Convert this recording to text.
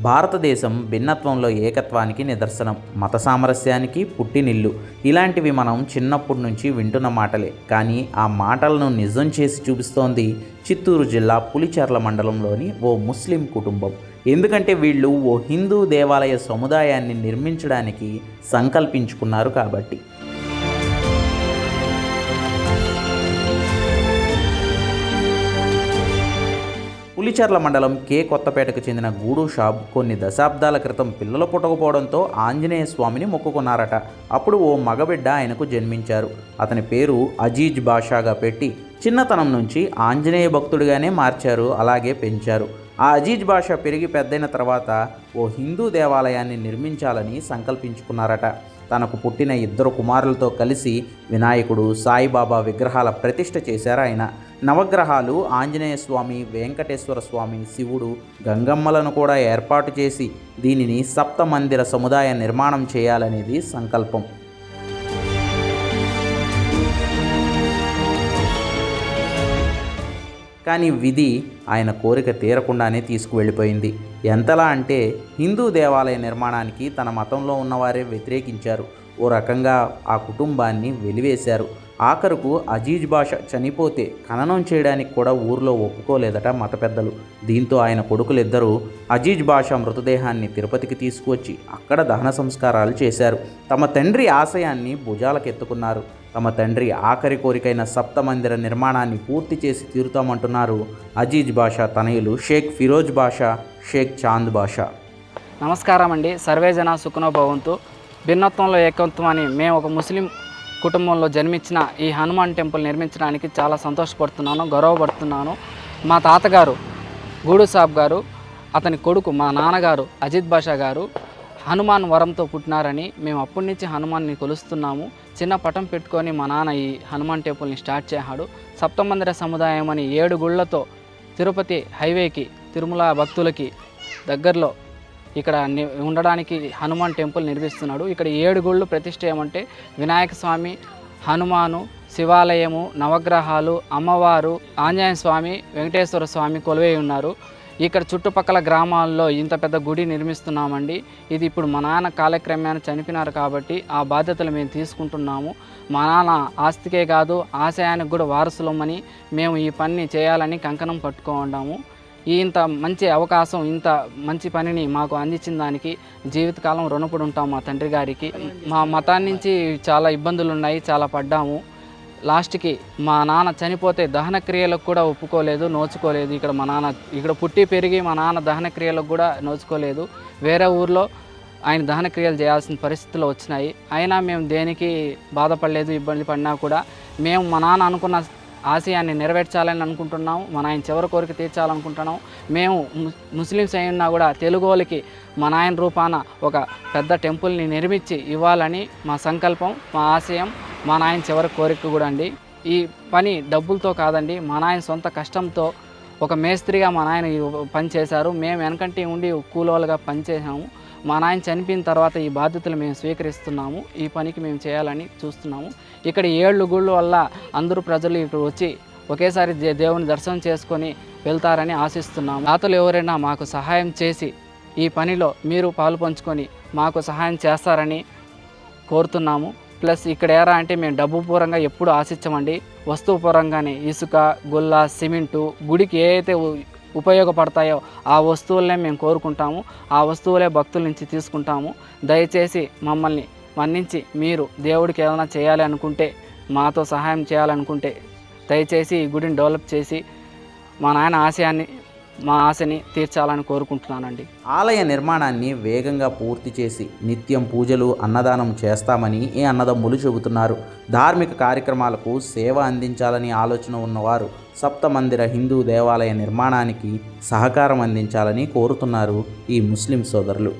భారతదేశం భిన్నత్వంలో ఏకత్వానికి నిదర్శనం. మత సామరస్యానికి పుట్టినిల్లు. ఇలాంటివి మనం చిన్నప్పటి నుంచి వింటున్న మాటలే. కానీ ఆ మాటలను నిజం చేసి చూపిస్తోంది చిత్తూరు జిల్లా పులిచెర్ల మండలంలోని ఓ ముస్లిం కుటుంబం. ఎందుకంటే వీళ్ళు ఓ హిందూ దేవాలయ సముదాయాన్ని నిర్మించడానికి సంకల్పించుకున్నారు కాబట్టి. పులిచెర్ల మండలం కే. కొత్తపేటకు చెందిన గూడు షాప్ కొన్ని దశాబ్దాల క్రితం పిల్లలు పుట్టకపోవడంతో ఆంజనేయ స్వామిని మొక్కుకున్నారట. అప్పుడు ఓ మగబిడ్డ ఆయనకు జన్మించారు. అతని పేరు అజీజ్ బాషాగా పెట్టి చిన్నతనం నుంచి ఆంజనేయ భక్తుడిగానే మార్చారు అలాగే పెంచారు. ఆ అజీజ్ బాషా పెరిగి పెద్దయిన తర్వాత ఓ హిందూ దేవాలయాన్ని నిర్మించాలని సంకల్పించుకున్నారట. తనకు పుట్టిన ఇద్దరు కుమారులతో కలిసి వినాయకుడు సాయిబాబా విగ్రహాల ప్రతిష్ఠ చేశారు ఆయన. నవగ్రహాలు ఆంజనేయ స్వామి వెంకటేశ్వర స్వామి శివుడు గంగమ్మలను కూడా ఏర్పాటు చేసి దీనిని సప్త మందిర సముదాయ నిర్మాణం చేయాలనేది సంకల్పం. కానీ విధి ఆయన కోరిక తీరకుండానే తీసుకువెళ్ళిపోయింది. ఎంతలా అంటే హిందూ దేవాలయ నిర్మాణానికి తన మతంలో ఉన్నవారే వ్యతిరేకించారు. ఓ రకంగా ఆ కుటుంబాన్ని వెలివేశారు. ఆఖరుకు అజీజ్ భాష చనిపోతే ఖననం చేయడానికి కూడా ఊర్లో ఒప్పుకోలేదట మత పెద్దలు. దీంతో ఆయన కొడుకులిద్దరూ అజీజ్ భాష మృతదేహాన్ని తిరుపతికి తీసుకువచ్చి అక్కడ దహన సంస్కారాలు చేశారు. తమ తండ్రి ఆశయాన్ని భుజాలకెత్తుకున్నారు. తమ తండ్రి ఆఖరి కోరికైన సప్తమందిర నిర్మాణాన్ని పూర్తి చేసి తీరుతామంటున్నారు అజీజ్ బాషా తనయులు షేక్ ఫిరోజ్ బాషా షేక్ చాంద్ బాషా నమస్కారం అండి సర్వేజన సుఖనో భవంతు. భిన్నత్వంలో ఏకత్వం అని మేము ఒక ముస్లిం కుటుంబంలో జన్మించిన ఈ హనుమాన్ టెంపుల్ నిర్మించడానికి చాలా సంతోషపడుతున్నాను గౌరవపడుతున్నాను. మా తాతగారు గూడు సాబ్ గారు అతని కొడుకు మా నాన్నగారు అజిత్ బాషా గారు హనుమాన్ వరంతో పుట్టినారని మేము అప్పటి నుంచి హనుమాన్ని కొలుస్తున్నాము. చిన్న పటం పెట్టుకొని మా నాన్న ఈ హనుమాన్ టెంపుల్ని స్టార్ట్ చేశాడు. సప్తమందిర సముదాయం అని ఏడు గుళ్ళతో తిరుపతి హైవేకి తిరుమల భక్తులకి దగ్గరలో ఇక్కడ ఉండడానికి హనుమాన్ టెంపుల్ నిర్మిస్తున్నాడు. ఇక్కడ ఏడు గుళ్ళు ప్రతిష్ట ఏమంటే వినాయక స్వామి హనుమాను శివాలయము నవగ్రహాలు అమ్మవారు ఆంజనేయ స్వామి వెంకటేశ్వర స్వామి కొలువై ఉన్నారు. ఇక్కడ చుట్టుపక్కల గ్రామాల్లో ఇంత పెద్ద గుడి నిర్మిస్తున్నామండి. ఇది ఇప్పుడు మా నాన్న కాలక్రమేణా చనిపోయినారు కాబట్టి ఆ బాధ్యతలు మేము తీసుకుంటున్నాము. మా నాన్న ఆస్తికే కాదు ఆశయానికి కూడా వారసులమని మేము ఈ పని చేయాలని కంకణం పట్టుకో ఉన్నాము ఇంత మంచి అవకాశం ఇంత మంచి పనిని మాకు అందించిన దానికి జీవితకాలం రుణపడి ఉంటాం మా తండ్రి గారికి. మా మతాన్ని నుంచి చాలా ఇబ్బందులు ఉన్నాయి చాలా పడ్డాము. లాస్ట్కి మా నాన్న చనిపోతే దహన క్రియలకు కూడా ఒప్పుకోలేదు నోచుకోలేదు. ఇక్కడ మా నాన్న ఇక్కడ పుట్టి పెరిగి మా నాన్న దహన క్రియలకు కూడా నోచుకోలేదు. వేరే ఊర్లో ఆయన దహన క్రియలు చేయాల్సిన పరిస్థితులు వచ్చినాయి. అయినా మేము దేనికి బాధపడలేదు ఇబ్బంది పడినా కూడా మేము మా నాన్న అనుకున్న ఆశయాన్ని నెరవేర్చాలని అనుకుంటున్నాము మన ఆయన చివరి కోరిక తీర్చాలనుకుంటున్నాం. మేము ముస్లిమ్స్ అయి ఉన్నా కూడా తెలుగు వాళ్ళకి మా నాయన రూపాన ఒక పెద్ద టెంపుల్ని నిర్మించి ఇవ్వాలని మా సంకల్పం మా ఆశయం మా నాయన చివరి కోరిక కూడా అండి. ఈ పని డబ్బులతో కాదండి మా నాయన సొంత కష్టంతో ఒక మేస్త్రిగా మా నాయన పనిచేశారు మేము వెనకంటి ఉండి కూలోలుగా పనిచేసాము మా నాయన చనిపోయిన తర్వాత ఈ బాధ్యతలు మేము స్వీకరిస్తున్నాము ఈ పనికి మేము చేయాలని చూస్తున్నాము. ఇక్కడ ఏళ్ళు గుళ్ళు వల్ల అందరూ ప్రజలు ఇక్కడ వచ్చి ఒకేసారి దే- దేవుని దర్శనం చేసుకొని వెళ్తారని ఆశిస్తున్నాము. దాతలు ఎవరైనా మాకు సహాయం చేసి ఈ పనిలో మీరు పాలు పంచుకొని మాకు సహాయం చేస్తారని కోరుతున్నాము. ప్లస్ ఇక్కడ ఏరా అంటే మేము డబ్బు పూరంగా ఎప్పుడు ఆశించమండి. వస్తువు పూరంగానే ఇసుక గుల్ల సిమెంటు గుడికి ఏ అయితే ఉపయోగపడతాయో ఆ వస్తువులనే మేము కోరుకుంటాము. ఆ వస్తువులే భక్తుల నుంచి తీసుకుంటాము. దయచేసి మమ్మల్ని మన్నించి మీరు దేవుడికి ఏదైనా చేయాలి అనుకుంటే మాతో సహాయం చేయాలనుకుంటే దయచేసి ఈ గుడిని డెవలప్ చేసి మా నాయన ఆశయాన్ని మా ఆశని తీర్చాలని కోరుకుంటున్నానండి. ఆలయ నిర్మాణాన్ని వేగంగా పూర్తి చేసి నిత్యం పూజలు అన్నదానం చేస్తామని ఈ అన్నదమ్ములు చెబుతున్నారు. ధార్మిక కార్యక్రమాలకు సేవ అందించాలని ఆలోచన ఉన్నవారు సప్తమందిర హిందూ దేవాలయ నిర్మాణానికి సహకారం అందించాలని కోరుతున్నారు ఈ ముస్లిం సోదరులు.